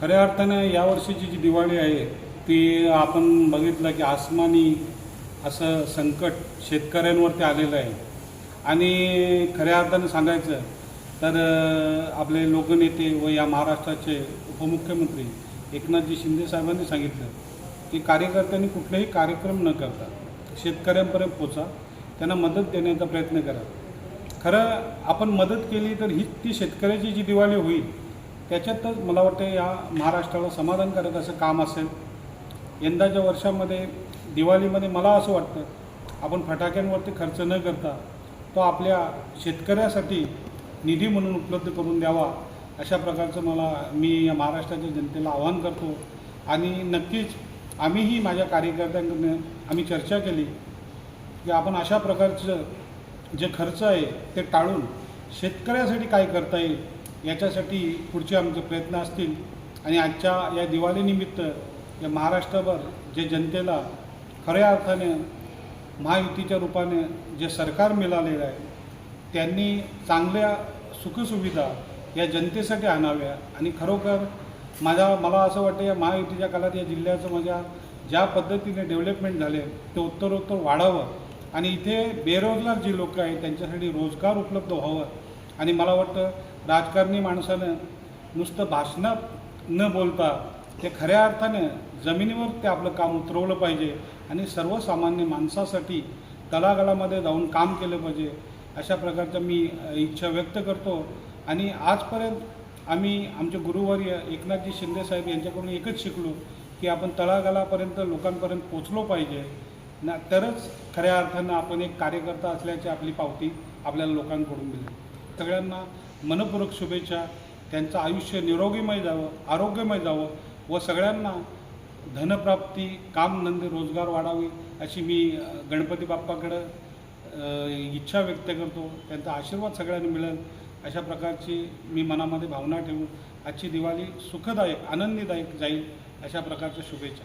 खऱ्या अर्थानं यावर्षीची जी दिवाळी आहे ती आपण बघितलं की आसमानी असं संकट शेतकऱ्यांवरती आलेलं आहे. आणि खऱ्या अर्थानं सांगायचं तर आपले लोकनेते व या महाराष्ट्राचे उपमुख्यमंत्री एकनाथजी शिंदे साहेबांनी सांगितलं की कार्यकर्त्यांनी कुठलेही कार्यक्रम न करता शेतकऱ्यांपर्यंत पोचा त्यांना मदत देण्याचा प्रयत्न करा. खरं आपण मदत केली तर ही ती शेतकऱ्याची जी दिवाळी होईल त्याच्यातच मला वाटतं या महाराष्ट्राला समाधानकारक असं काम असेल. यंदाच्या वर्षामध्ये दिवाळीमध्ये मला असं वाटतं आपण फटाक्यांवरती खर्च न करता तो आपल्या शेतकऱ्यासाठी निधी म्हणून उपलब्ध करून द्यावा अशा प्रकारचं मला मी या महाराष्ट्राच्या जनतेला आवाहन करतो. आणि नक्कीच आम्हीही माझ्या कार्यकर्त्यांकडून आम्ही चर्चा केली की आपण अशा प्रकारचं जे खर्च आहे ते टाळून शेतकऱ्यासाठी काय करता येईल याच्यासाठी पुढचे आमचे प्रयत्न असतील. आणि आजच्या या दिवाळीनिमित्त या महाराष्ट्रभर जे जनतेला खऱ्या अर्थाने महायुतीच्या रूपाने जे सरकार मिळालेलं आहे त्यांनी चांगल्या सुखसुविधा या जनतेसाठी आणाव्या. आणि खरोखर माझ्या मला असं वाटतं या महायुतीच्या काळात या जिल्ह्याचं माझ्या ज्या पद्धतीने डेव्हलपमेंट झाले ते उत्तरोत्तर वाढावं. आणि इथे बेरोजगार जी लोक आहेत त्यांच्यासाठी रोजगार उपलब्ध व्हावं. आणि मला वाटतं राजकारणी माणसानं नुसतं भाषणं न बोलता ते खऱ्या अर्थानं जमिनीवर ते आपलं काम उतरवलं पाहिजे आणि सर्वसामान्य माणसासाठी तळागाळामध्ये जाऊन काम केलं पाहिजे अशा प्रकारचं मी इच्छा व्यक्त करतो. आणि आजपर्यंत आम्ही आमचे गुरुवर्य एकनाथजी शिंदे साहेब यांच्याकडून एकच शिकलो की आपण तळागाळापर्यंत लोकांपर्यंत पोचलो पाहिजे. ना तरच खऱ्या अर्थानं आपण एक कार्यकर्ता असल्याची आपली पावती आपल्याला लोकांकडून मिळेल. सगळ्यांना मनपूर्वक शुभेच्छा. त्यांचं आयुष्य निरोगीमय जावं आरोग्यमय जावं व सगळ्यांना धनप्राप्ती काम रोजगार वाढावी अशी मी गणपती बाप्पाकडं इच्छा व्यक्त करतो. त्यांचा आशीर्वाद सगळ्यांना मिळेल अशा प्रकारची मी मनामध्ये भावना ठेवून आजची दिवाळी सुखदायक आनंदीदायक जाईल अशा प्रकारच्या शुभेच्छा.